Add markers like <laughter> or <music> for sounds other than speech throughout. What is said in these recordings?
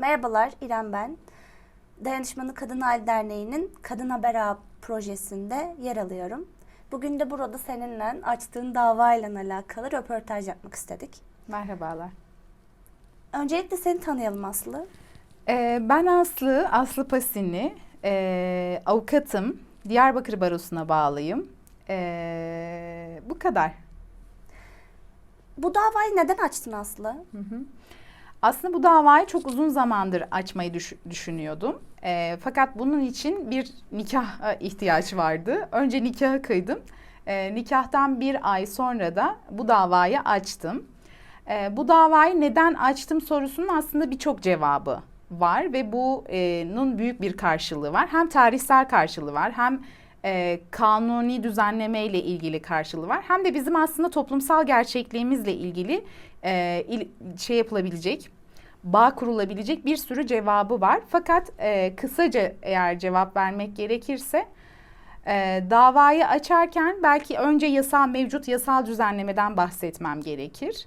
Merhabalar, İrem ben. Dayanışmanı Kadın Hal Derneği'nin Kadın Haber Ağı projesinde yer alıyorum. Bugün de burada seninle açtığın davayla alakalı röportaj yapmak istedik. Merhabalar. Öncelikle seni tanıyalım Aslı. Ee, ben Aslı, Aslı Pasini. Ee, avukatım. Diyarbakır Barosu'na bağlıyım. Ee, bu kadar. Bu davayı neden açtın Aslı? Aslında bu davayı çok uzun zamandır açmayı düş- düşünüyordum. Ee, fakat bunun için bir nikah ihtiyaç vardı. Önce nikahı kıydım. Ee, nikahtan bir ay sonra da bu davayı açtım. Ee, bu davayı neden açtım sorusunun aslında birçok cevabı var ve bunun büyük bir karşılığı var. Hem tarihsel karşılığı var hem e, kanuni düzenleme ile ilgili karşılığı var. Hem de bizim aslında toplumsal gerçekliğimizle ilgili e, il- şey yapılabilecek, bağ kurulabilecek bir sürü cevabı var. Fakat e, kısaca eğer cevap vermek gerekirse e, davayı açarken belki önce yasal mevcut yasal düzenlemeden bahsetmem gerekir.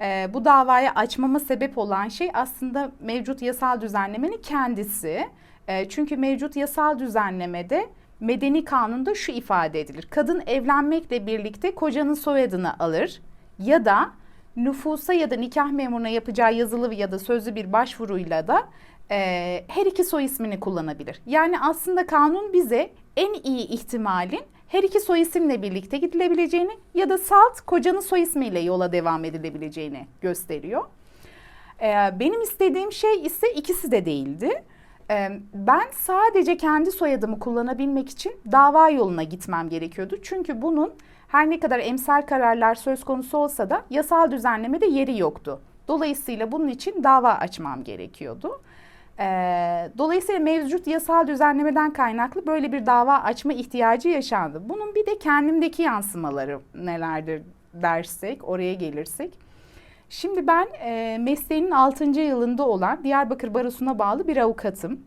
E, bu davayı açmama sebep olan şey aslında mevcut yasal düzenlemenin kendisi. E, çünkü mevcut yasal düzenlemede medeni kanunda şu ifade edilir. Kadın evlenmekle birlikte kocanın soyadını alır ya da nüfusa ya da nikah memuruna yapacağı yazılı ya da sözlü bir başvuruyla da e, her iki soy ismini kullanabilir. Yani aslında kanun bize en iyi ihtimalin her iki soy isimle birlikte gidilebileceğini ya da salt kocanın soy ismiyle yola devam edilebileceğini gösteriyor. Ee, benim istediğim şey ise ikisi de değildi. Ee, ben sadece kendi soyadımı kullanabilmek için dava yoluna gitmem gerekiyordu. Çünkü bunun her ne kadar emsal kararlar söz konusu olsa da yasal düzenlemede yeri yoktu. Dolayısıyla bunun için dava açmam gerekiyordu. Ee, dolayısıyla mevcut yasal düzenlemeden kaynaklı böyle bir dava açma ihtiyacı yaşandı. Bunun bir de kendimdeki yansımaları nelerdir dersek, oraya gelirsek. Şimdi ben e, mesleğinin 6. yılında olan Diyarbakır Barosu'na bağlı bir avukatım.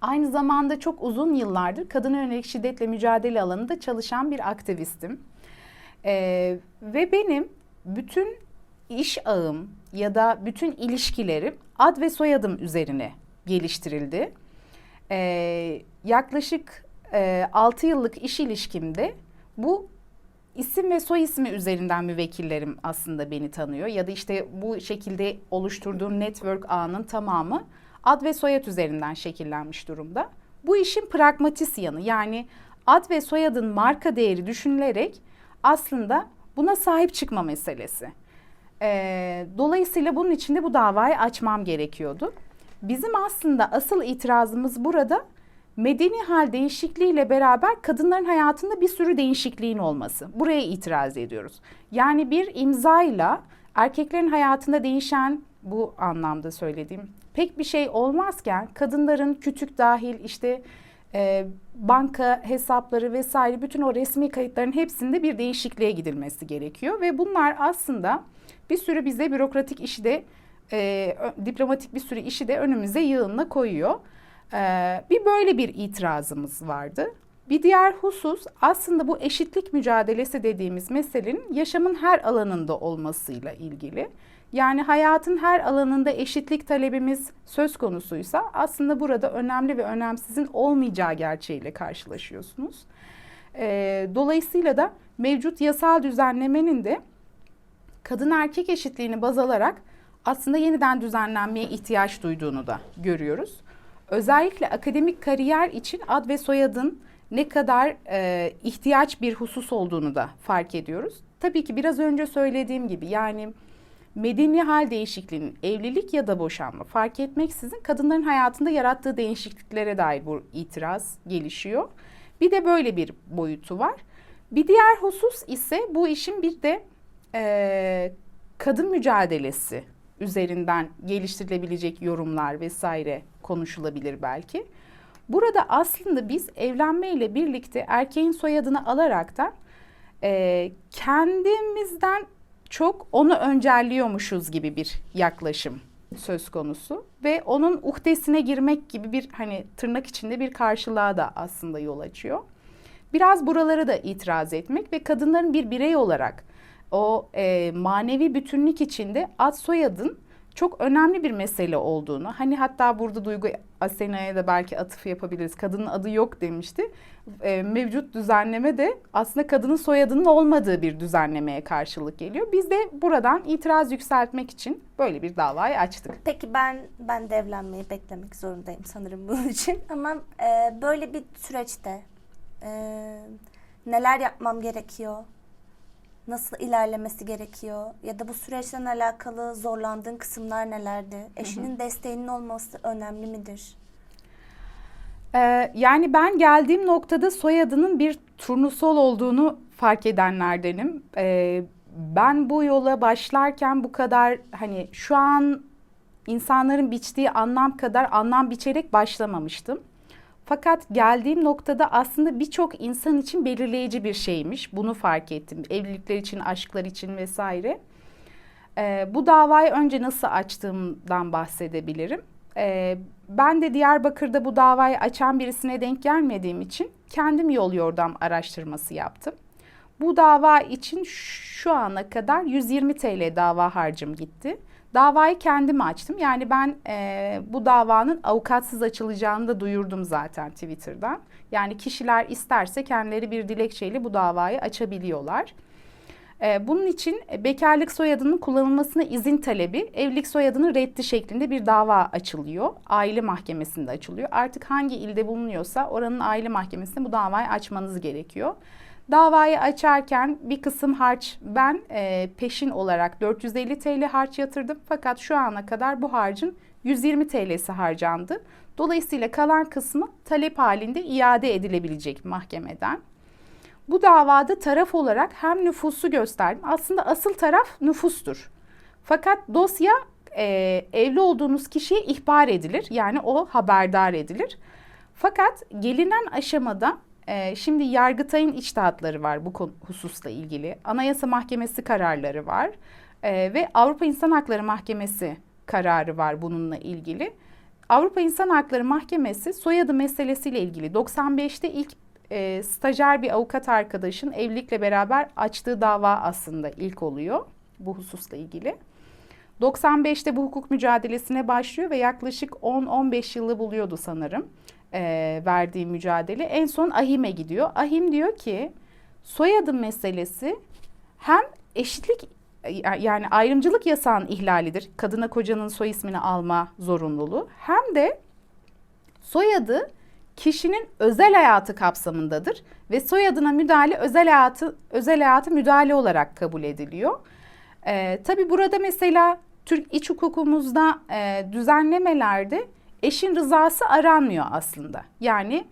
Aynı zamanda çok uzun yıllardır kadına yönelik şiddetle mücadele alanında çalışan bir aktivistim. Ee, ve benim bütün iş ağım ya da bütün ilişkilerim ad ve soyadım üzerine geliştirildi. Ee, yaklaşık e, 6 yıllık iş ilişkimde bu isim ve soy ismi üzerinden müvekkillerim aslında beni tanıyor. Ya da işte bu şekilde oluşturduğum network ağının tamamı ad ve soyad üzerinden şekillenmiş durumda. Bu işin pragmatist yanı yani ad ve soyadın marka değeri düşünülerek aslında buna sahip çıkma meselesi. Ee, dolayısıyla bunun için de bu davayı açmam gerekiyordu. Bizim aslında asıl itirazımız burada medeni hal değişikliğiyle beraber kadınların hayatında bir sürü değişikliğin olması. Buraya itiraz ediyoruz. Yani bir imzayla erkeklerin hayatında değişen bu anlamda söylediğim pek bir şey olmazken kadınların kütük dahil işte e, banka hesapları vesaire bütün o resmi kayıtların hepsinde bir değişikliğe gidilmesi gerekiyor ve bunlar aslında bir sürü bize bürokratik işi de e, diplomatik bir sürü işi de önümüze yığınla koyuyor. Ee, bir böyle bir itirazımız vardı. Bir diğer husus aslında bu eşitlik mücadelesi dediğimiz meselenin yaşamın her alanında olmasıyla ilgili. Yani hayatın her alanında eşitlik talebimiz söz konusuysa aslında burada önemli ve önemsizin olmayacağı gerçeğiyle karşılaşıyorsunuz. Ee, dolayısıyla da mevcut yasal düzenlemenin de kadın erkek eşitliğini baz alarak aslında yeniden düzenlenmeye ihtiyaç duyduğunu da görüyoruz. Özellikle akademik kariyer için ad ve soyadın ne kadar e, ihtiyaç bir husus olduğunu da fark ediyoruz. Tabii ki biraz önce söylediğim gibi yani medeni hal değişikliğinin evlilik ya da boşanma fark etmeksizin kadınların hayatında yarattığı değişikliklere dair bu itiraz gelişiyor. Bir de böyle bir boyutu var. Bir diğer husus ise bu işin bir de e, kadın mücadelesi üzerinden geliştirilebilecek yorumlar vesaire konuşulabilir belki. Burada aslında biz evlenmeyle birlikte erkeğin soyadını alarak da e, kendimizden çok onu öncelliyormuşuz gibi bir yaklaşım söz konusu ve onun uhdesine girmek gibi bir hani tırnak içinde bir karşılığa da aslında yol açıyor. Biraz buralara da itiraz etmek ve kadınların bir birey olarak o e, manevi bütünlük içinde ad soyadın çok önemli bir mesele olduğunu, hani hatta burada Duygu Asena'ya da belki atıf yapabiliriz. Kadının adı yok demişti. E, mevcut düzenleme de aslında kadının soyadının olmadığı bir düzenlemeye karşılık geliyor. Biz de buradan itiraz yükseltmek için böyle bir davayı açtık. Peki ben ben de evlenmeyi beklemek zorundayım sanırım bunun için. <laughs> Ama e, böyle bir süreçte e, neler yapmam gerekiyor? Nasıl ilerlemesi gerekiyor? Ya da bu süreçten alakalı zorlandığın kısımlar nelerdi? Eşinin desteğinin olması önemli midir? Ee, yani ben geldiğim noktada soyadının bir turnusol olduğunu fark edenlerdenim. Ee, ben bu yola başlarken bu kadar hani şu an insanların biçtiği anlam kadar anlam biçerek başlamamıştım. Fakat geldiğim noktada aslında birçok insan için belirleyici bir şeymiş. Bunu fark ettim. Evlilikler için, aşklar için vesaire. Ee, bu davayı önce nasıl açtığımdan bahsedebilirim. Ee, ben de Diyarbakır'da bu davayı açan birisine denk gelmediğim için kendim yol yordam araştırması yaptım. Bu dava için şu ana kadar 120 TL dava harcım gitti. Davayı kendim açtım. Yani ben e, bu davanın avukatsız açılacağını da duyurdum zaten Twitter'dan. Yani kişiler isterse kendileri bir dilekçeyle bu davayı açabiliyorlar. Ee, bunun için bekarlık soyadının kullanılmasına izin talebi, evlilik soyadının reddi şeklinde bir dava açılıyor. Aile mahkemesinde açılıyor. Artık hangi ilde bulunuyorsa oranın aile mahkemesinde bu davayı açmanız gerekiyor. Davayı açarken bir kısım harç ben e, peşin olarak 450 TL harç yatırdım. Fakat şu ana kadar bu harcın 120 TL'si harcandı. Dolayısıyla kalan kısmı talep halinde iade edilebilecek mahkemeden. Bu davada taraf olarak hem nüfusu gösterdim. Aslında asıl taraf nüfustur. Fakat dosya e, evli olduğunuz kişiye ihbar edilir. Yani o haberdar edilir. Fakat gelinen aşamada e, şimdi Yargıtay'ın içtihatları var bu hususla ilgili. Anayasa Mahkemesi kararları var. E, ve Avrupa İnsan Hakları Mahkemesi kararı var bununla ilgili. Avrupa İnsan Hakları Mahkemesi soyadı meselesiyle ilgili 95'te ilk e, stajyer bir avukat arkadaşın evlilikle beraber açtığı dava aslında ilk oluyor bu hususla ilgili. 95'te bu hukuk mücadelesine başlıyor ve yaklaşık 10-15 yılı buluyordu sanırım e, verdiği mücadele. En son Ahim'e gidiyor. Ahim diyor ki soyadı meselesi hem eşitlik yani ayrımcılık yasağının ihlalidir. Kadına kocanın soy ismini alma zorunluluğu. Hem de soyadı kişinin özel hayatı kapsamındadır ve soyadına müdahale özel hayatı özel hayatı müdahale olarak kabul ediliyor. Ee, Tabi burada mesela Türk iç hukukumuzda e, düzenlemelerde eşin rızası aranmıyor aslında. Yani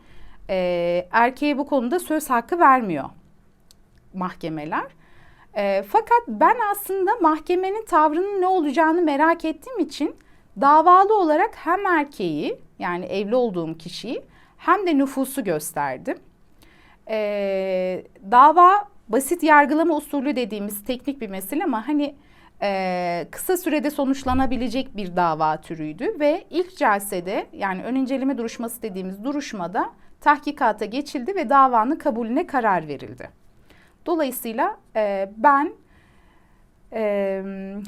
e, erkeğe bu konuda söz hakkı vermiyor mahkemeler. E, fakat ben aslında mahkemenin tavrının ne olacağını merak ettiğim için davalı olarak hem erkeği yani evli olduğum kişiyi hem de nüfusu gösterdim. Ee, dava basit yargılama usulü dediğimiz teknik bir mesele ama hani e, kısa sürede sonuçlanabilecek bir dava türüydü ve ilk celsede yani ön inceleme duruşması dediğimiz duruşmada tahkikata geçildi ve davanın kabulüne karar verildi. Dolayısıyla e, ben e,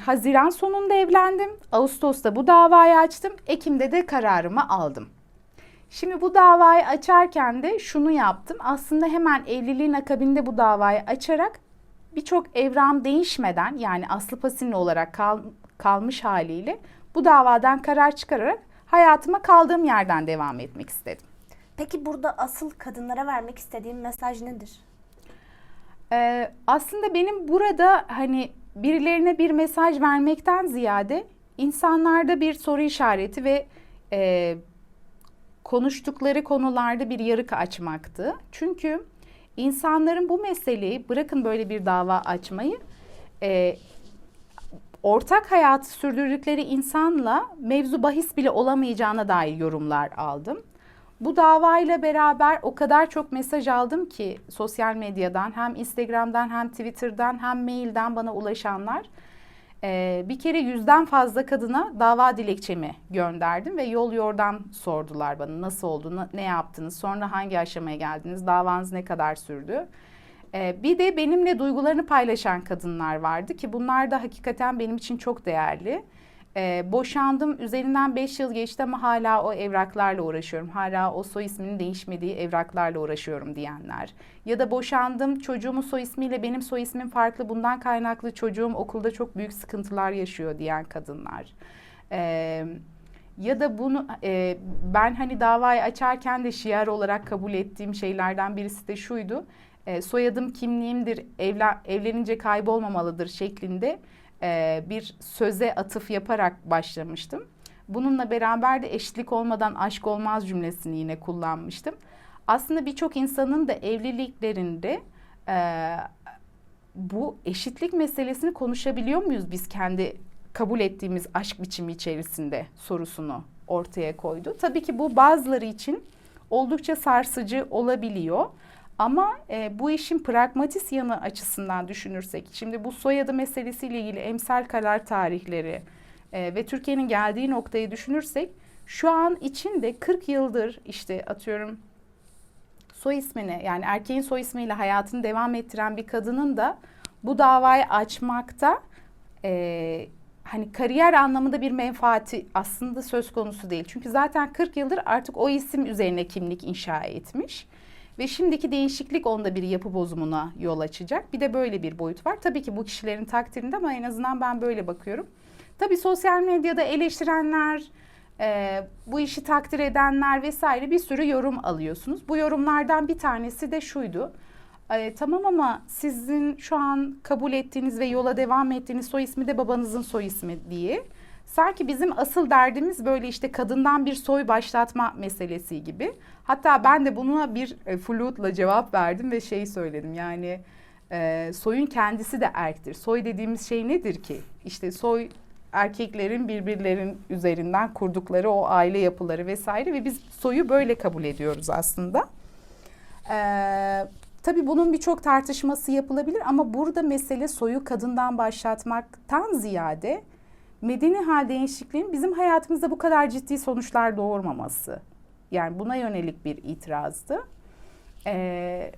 Haziran sonunda evlendim. Ağustos'ta bu davayı açtım. Ekim'de de kararımı aldım. Şimdi bu davayı açarken de şunu yaptım. Aslında hemen evliliğin akabinde bu davayı açarak birçok evram değişmeden yani aslı pasinli olarak kal, kalmış haliyle bu davadan karar çıkararak hayatıma kaldığım yerden devam etmek istedim. Peki burada asıl kadınlara vermek istediğin mesaj nedir? Ee, aslında benim burada hani birilerine bir mesaj vermekten ziyade insanlarda bir soru işareti ve e, konuştukları konularda bir yarık açmaktı. Çünkü insanların bu meseleyi bırakın böyle bir dava açmayı e, ortak hayatı sürdürdükleri insanla mevzu bahis bile olamayacağına dair yorumlar aldım. Bu davayla beraber o kadar çok mesaj aldım ki sosyal medyadan hem Instagram'dan hem Twitter'dan hem mailden bana ulaşanlar. Ee, bir kere yüzden fazla kadına dava dilekçemi gönderdim ve yol yordam sordular bana nasıl oldu, ne yaptınız, sonra hangi aşamaya geldiniz, davanız ne kadar sürdü. Ee, bir de benimle duygularını paylaşan kadınlar vardı ki bunlar da hakikaten benim için çok değerli. Ee, boşandım üzerinden 5 yıl geçti ama hala o evraklarla uğraşıyorum. Hala o soy isminin değişmediği evraklarla uğraşıyorum diyenler. Ya da boşandım çocuğumun soy ismiyle benim soy ismim farklı bundan kaynaklı çocuğum okulda çok büyük sıkıntılar yaşıyor diyen kadınlar. Ee, ya da bunu e, ben hani davayı açarken de şiar olarak kabul ettiğim şeylerden birisi de şuydu. E, soyadım kimliğimdir, evlen, evlenince kaybolmamalıdır şeklinde e, bir söze atıf yaparak başlamıştım. Bununla beraber de eşitlik olmadan aşk olmaz cümlesini yine kullanmıştım. Aslında birçok insanın da evliliklerinde e, bu eşitlik meselesini konuşabiliyor muyuz biz kendi kabul ettiğimiz aşk biçimi içerisinde sorusunu ortaya koydu. Tabii ki bu bazıları için oldukça sarsıcı olabiliyor. Ama e, bu işin pragmatist yanı açısından düşünürsek, şimdi bu soyadı meselesiyle ilgili emsal karar tarihleri e, ve Türkiye'nin geldiği noktayı düşünürsek, şu an içinde 40 yıldır işte atıyorum soy ismini yani erkeğin soy ismiyle hayatını devam ettiren bir kadının da bu davayı açmakta e, hani kariyer anlamında bir menfaati aslında söz konusu değil. Çünkü zaten 40 yıldır artık o isim üzerine kimlik inşa etmiş. Ve şimdiki değişiklik onda bir yapı bozumuna yol açacak. Bir de böyle bir boyut var. Tabii ki bu kişilerin takdirinde ama en azından ben böyle bakıyorum. Tabii sosyal medyada eleştirenler, e, bu işi takdir edenler vesaire bir sürü yorum alıyorsunuz. Bu yorumlardan bir tanesi de şuydu. E, tamam ama sizin şu an kabul ettiğiniz ve yola devam ettiğiniz soy ismi de babanızın soy ismi diye. Sanki bizim asıl derdimiz böyle işte kadından bir soy başlatma meselesi gibi. Hatta ben de buna bir e, flutla cevap verdim ve şey söyledim yani e, soyun kendisi de erktir. Soy dediğimiz şey nedir ki? İşte soy erkeklerin birbirlerin üzerinden kurdukları o aile yapıları vesaire ve biz soyu böyle kabul ediyoruz aslında. Ee, tabii bunun birçok tartışması yapılabilir ama burada mesele soyu kadından başlatmaktan ziyade medeni hal değişikliğinin bizim hayatımızda bu kadar ciddi sonuçlar doğurmaması. Yani buna yönelik bir itirazdı. Ee,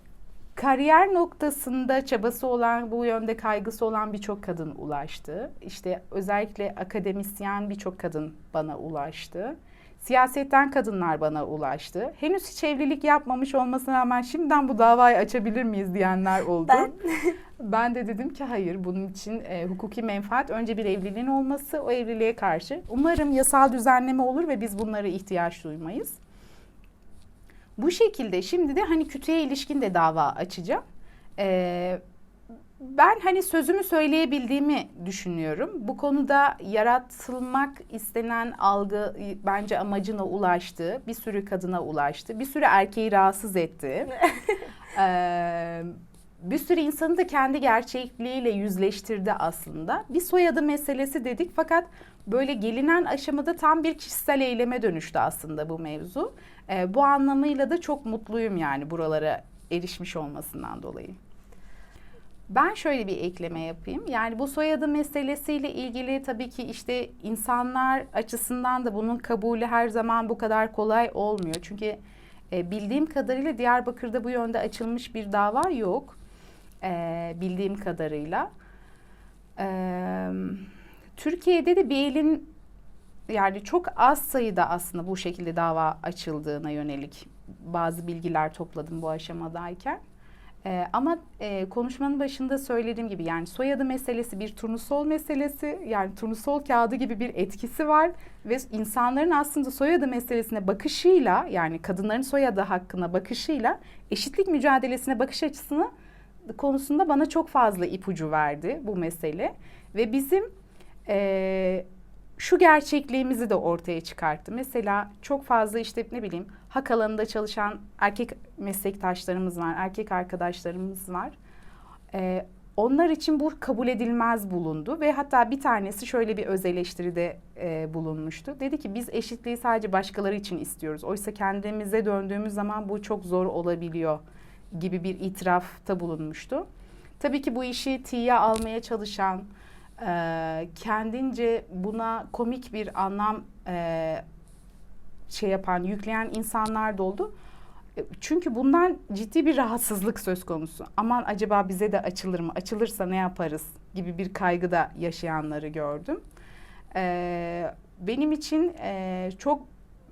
kariyer noktasında çabası olan, bu yönde kaygısı olan birçok kadın ulaştı. İşte özellikle akademisyen birçok kadın bana ulaştı. Siyasetten kadınlar bana ulaştı. Henüz hiç evlilik yapmamış olmasına rağmen şimdiden bu davayı açabilir miyiz diyenler oldu. Ben <laughs> Ben de dedim ki hayır bunun için e, hukuki menfaat önce bir evliliğin olması o evliliğe karşı. Umarım yasal düzenleme olur ve biz bunlara ihtiyaç duymayız. Bu şekilde şimdi de hani kütüye ilişkin de dava açacağım. Ee, ben hani sözümü söyleyebildiğimi düşünüyorum. Bu konuda yaratılmak istenen algı bence amacına ulaştı. Bir sürü kadına ulaştı. Bir sürü erkeği rahatsız etti. <laughs> Ee, bir sürü insanı da kendi gerçekliğiyle yüzleştirdi aslında. Bir soyadı meselesi dedik fakat böyle gelinen aşamada tam bir kişisel eyleme dönüştü aslında bu mevzu. Ee, bu anlamıyla da çok mutluyum yani buralara erişmiş olmasından dolayı. Ben şöyle bir ekleme yapayım. Yani bu soyadı meselesiyle ilgili tabii ki işte insanlar açısından da bunun kabulü her zaman bu kadar kolay olmuyor. Çünkü e, bildiğim kadarıyla Diyarbakır'da bu yönde açılmış bir dava yok. E, bildiğim kadarıyla. E, Türkiye'de de bir elin yani çok az sayıda aslında bu şekilde dava açıldığına yönelik bazı bilgiler topladım bu aşamadayken. Ee, ama e, konuşmanın başında söylediğim gibi yani soyadı meselesi bir turnusol meselesi yani turnusol kağıdı gibi bir etkisi var ve insanların aslında soyadı meselesine bakışıyla yani kadınların soyadı hakkına bakışıyla eşitlik mücadelesine bakış açısını konusunda bana çok fazla ipucu verdi bu mesele ve bizim e, şu gerçekliğimizi de ortaya çıkarttı. Mesela çok fazla işte ne bileyim hak alanında çalışan erkek meslektaşlarımız var, erkek arkadaşlarımız var. Ee, onlar için bu kabul edilmez bulundu ve hatta bir tanesi şöyle bir öz eleştiride e, bulunmuştu. Dedi ki biz eşitliği sadece başkaları için istiyoruz. Oysa kendimize döndüğümüz zaman bu çok zor olabiliyor gibi bir itirafta bulunmuştu. Tabii ki bu işi tiye almaya çalışan, e, kendince buna komik bir anlam e, şey yapan, yükleyen insanlar da oldu. E, Çünkü bundan ciddi bir rahatsızlık söz konusu. Aman acaba bize de açılır mı? Açılırsa ne yaparız? gibi bir kaygı da yaşayanları gördüm. Ee, benim için e, çok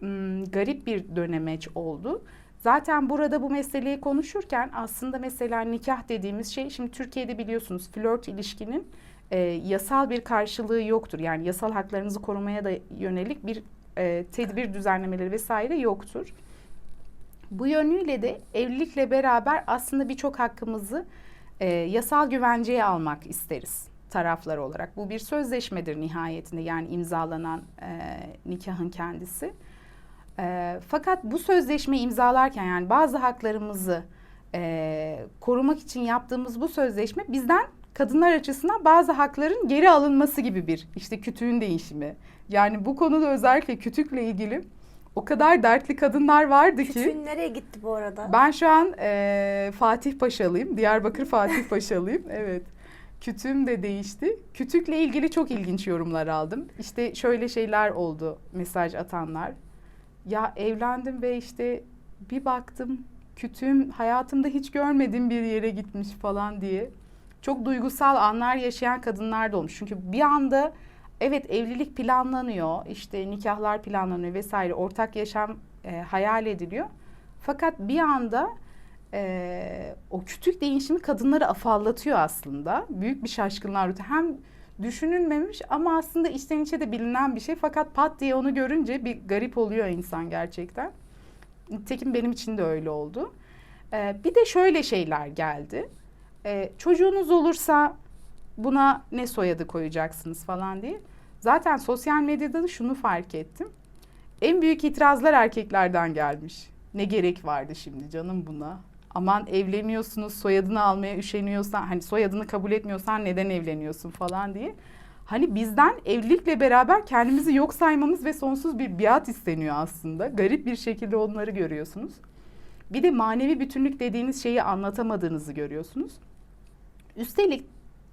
m, garip bir dönemeç oldu. Zaten burada bu meseleyi konuşurken aslında mesela nikah dediğimiz şey şimdi Türkiye'de biliyorsunuz flört ilişkinin e, yasal bir karşılığı yoktur. Yani yasal haklarınızı korumaya da yönelik bir e, tedbir düzenlemeleri vesaire yoktur. Bu yönüyle de evlilikle beraber aslında birçok hakkımızı e, yasal güvenceye almak isteriz taraflar olarak. Bu bir sözleşmedir nihayetinde yani imzalanan e, nikahın kendisi. E, fakat bu sözleşmeyi imzalarken yani bazı haklarımızı e, korumak için yaptığımız bu sözleşme bizden kadınlar açısından bazı hakların geri alınması gibi bir işte kütüğün değişimi. Yani bu konuda özellikle kütükle ilgili o kadar dertli kadınlar vardı ki. Kütüğün nereye gitti bu arada? Ben şu an e, Fatih Paşalıyım. Diyarbakır Fatih <laughs> Paşalıyım. Evet. Kütüğüm de değişti. Kütükle ilgili çok ilginç yorumlar aldım. İşte şöyle şeyler oldu mesaj atanlar. Ya evlendim ve işte bir baktım kütüğüm hayatımda hiç görmediğim bir yere gitmiş falan diye. Çok duygusal anlar yaşayan kadınlar da olmuş. Çünkü bir anda evet evlilik planlanıyor, işte nikahlar planlanıyor vesaire, ortak yaşam e, hayal ediliyor. Fakat bir anda e, o kütük değişimi kadınları afallatıyor aslında. Büyük bir şaşkınlığa uğruyor. Hem düşünülmemiş ama aslında içten içe de bilinen bir şey. Fakat pat diye onu görünce bir garip oluyor insan gerçekten. Nitekim benim için de öyle oldu. E, bir de şöyle şeyler geldi. E, çocuğunuz olursa buna ne soyadı koyacaksınız falan diye. Zaten sosyal medyada da şunu fark ettim. En büyük itirazlar erkeklerden gelmiş. Ne gerek vardı şimdi canım buna? Aman evleniyorsunuz soyadını almaya üşeniyorsan hani soyadını kabul etmiyorsan neden evleniyorsun falan diye. Hani bizden evlilikle beraber kendimizi yok saymamız ve sonsuz bir biat isteniyor aslında. Garip bir şekilde onları görüyorsunuz. Bir de manevi bütünlük dediğiniz şeyi anlatamadığınızı görüyorsunuz. Üstelik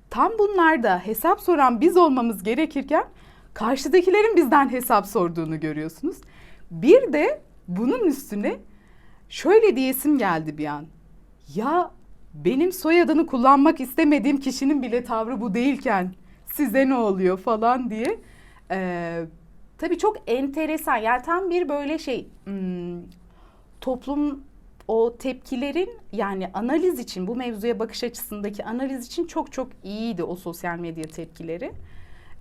tam bunlarda hesap soran biz olmamız gerekirken karşıdakilerin bizden hesap sorduğunu görüyorsunuz. Bir de bunun üstüne şöyle diyesim geldi bir an. Ya benim soyadını kullanmak istemediğim kişinin bile tavrı bu değilken size ne oluyor falan diye. Ee, tabii çok enteresan yani tam bir böyle şey hmm, toplum o tepkilerin yani analiz için bu mevzuya bakış açısındaki analiz için çok çok iyiydi o sosyal medya tepkileri.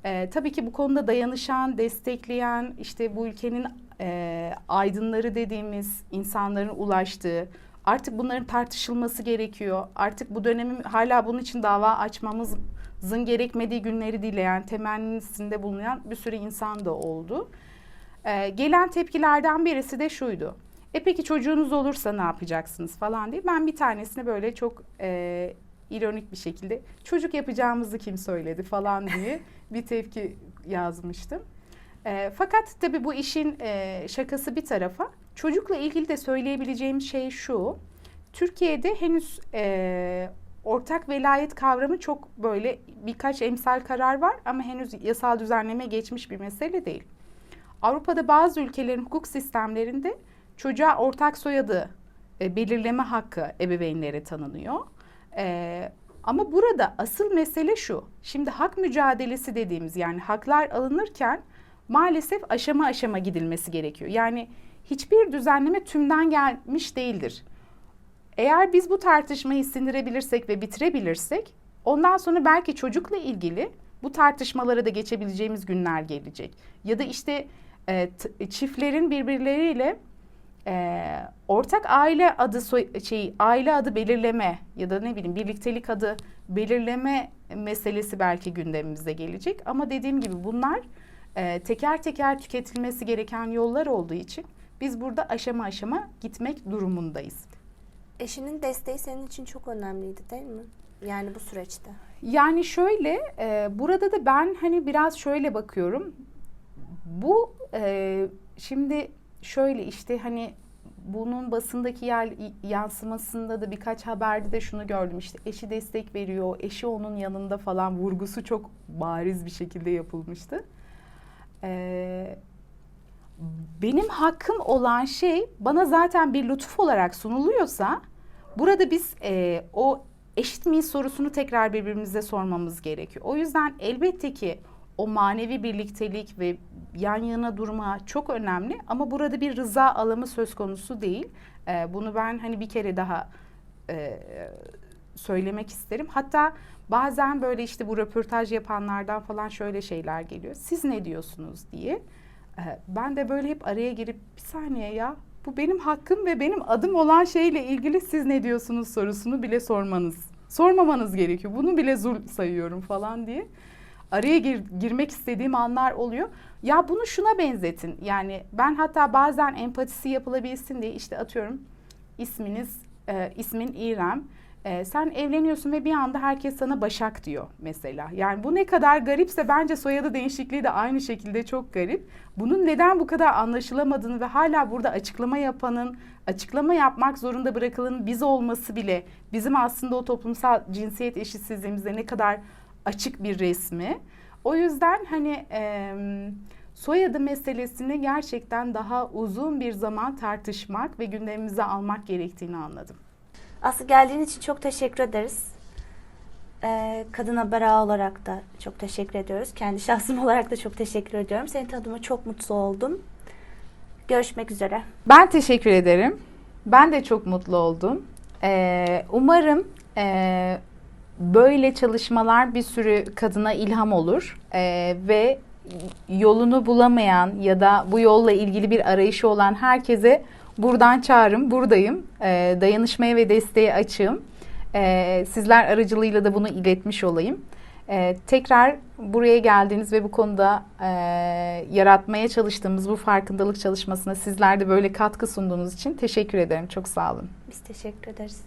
Ee, tabii ki bu konuda dayanışan, destekleyen işte bu ülkenin e, aydınları dediğimiz insanların ulaştığı artık bunların tartışılması gerekiyor. Artık bu dönemi hala bunun için dava açmamızın gerekmediği günleri dileyen, temennisinde bulunan bir sürü insan da oldu. Ee, gelen tepkilerden birisi de şuydu. E peki çocuğunuz olursa ne yapacaksınız falan diye. Ben bir tanesini böyle çok e, ironik bir şekilde çocuk yapacağımızı kim söyledi falan diye <laughs> bir tepki yazmıştım. E, fakat tabii bu işin e, şakası bir tarafa. Çocukla ilgili de söyleyebileceğim şey şu. Türkiye'de henüz e, ortak velayet kavramı çok böyle birkaç emsal karar var ama henüz yasal düzenleme geçmiş bir mesele değil. Avrupa'da bazı ülkelerin hukuk sistemlerinde çocuğa ortak soyadı e, belirleme hakkı ebeveynlere tanınıyor. E, ama burada asıl mesele şu. Şimdi hak mücadelesi dediğimiz yani haklar alınırken maalesef aşama aşama gidilmesi gerekiyor. Yani hiçbir düzenleme tümden gelmiş değildir. Eğer biz bu tartışmayı sindirebilirsek ve bitirebilirsek ondan sonra belki çocukla ilgili bu tartışmalara da geçebileceğimiz günler gelecek. Ya da işte e, çiftlerin birbirleriyle e, ortak aile adı soy, şey aile adı belirleme ya da ne bileyim birliktelik adı belirleme meselesi belki gündemimize gelecek ama dediğim gibi bunlar e, teker teker tüketilmesi gereken yollar olduğu için biz burada aşama aşama gitmek durumundayız. Eşinin desteği senin için çok önemliydi değil mi? Yani bu süreçte. Yani şöyle e, burada da ben hani biraz şöyle bakıyorum. Bu e, şimdi şöyle işte hani bunun basındaki yer yansımasında da birkaç haberde de şunu gördüm işte eşi destek veriyor, eşi onun yanında falan vurgusu çok bariz bir şekilde yapılmıştı. Ee, benim hakkım olan şey bana zaten bir lütuf olarak sunuluyorsa burada biz e, o eşit miyiz sorusunu tekrar birbirimize sormamız gerekiyor. O yüzden elbette ki o manevi birliktelik ve yan yana durma çok önemli ama burada bir rıza alımı söz konusu değil. Ee, bunu ben hani bir kere daha e, söylemek isterim. Hatta bazen böyle işte bu röportaj yapanlardan falan şöyle şeyler geliyor. Siz ne diyorsunuz diye. Ee, ben de böyle hep araya girip bir saniye ya bu benim hakkım ve benim adım olan şeyle ilgili siz ne diyorsunuz sorusunu bile sormanız, sormamanız gerekiyor. Bunu bile zul sayıyorum falan diye. Araya gir- girmek istediğim anlar oluyor. Ya bunu şuna benzetin. Yani ben hatta bazen empatisi yapılabilsin diye işte atıyorum isminiz, e, ismin İrem. E, sen evleniyorsun ve bir anda herkes sana Başak diyor mesela. Yani bu ne kadar garipse bence soyadı değişikliği de aynı şekilde çok garip. Bunun neden bu kadar anlaşılamadığını ve hala burada açıklama yapanın, açıklama yapmak zorunda bırakılanın biz olması bile bizim aslında o toplumsal cinsiyet eşitsizliğimizde ne kadar açık bir resmi. O yüzden hani e, soyadı meselesini gerçekten daha uzun bir zaman tartışmak ve gündemimize almak gerektiğini anladım. Aslı geldiğin için çok teşekkür ederiz. Ee, Kadın Haber Ağı olarak da çok teşekkür ediyoruz. Kendi şahsım <laughs> olarak da çok teşekkür ediyorum. Seni tanıdığıma çok mutlu oldum. Görüşmek üzere. Ben teşekkür ederim. Ben de çok mutlu oldum. Ee, umarım e, böyle çalışmalar bir sürü kadına ilham olur Ee, ve yolunu bulamayan ya da bu yolla ilgili bir arayışı olan herkese buradan çağrım, buradayım. Ee, dayanışmaya ve desteğe açığım. Ee, sizler aracılığıyla da bunu iletmiş olayım. Ee, tekrar buraya geldiğiniz ve bu konuda e, yaratmaya çalıştığımız bu farkındalık çalışmasına sizler de böyle katkı sunduğunuz için teşekkür ederim. Çok sağ olun. Biz teşekkür ederiz.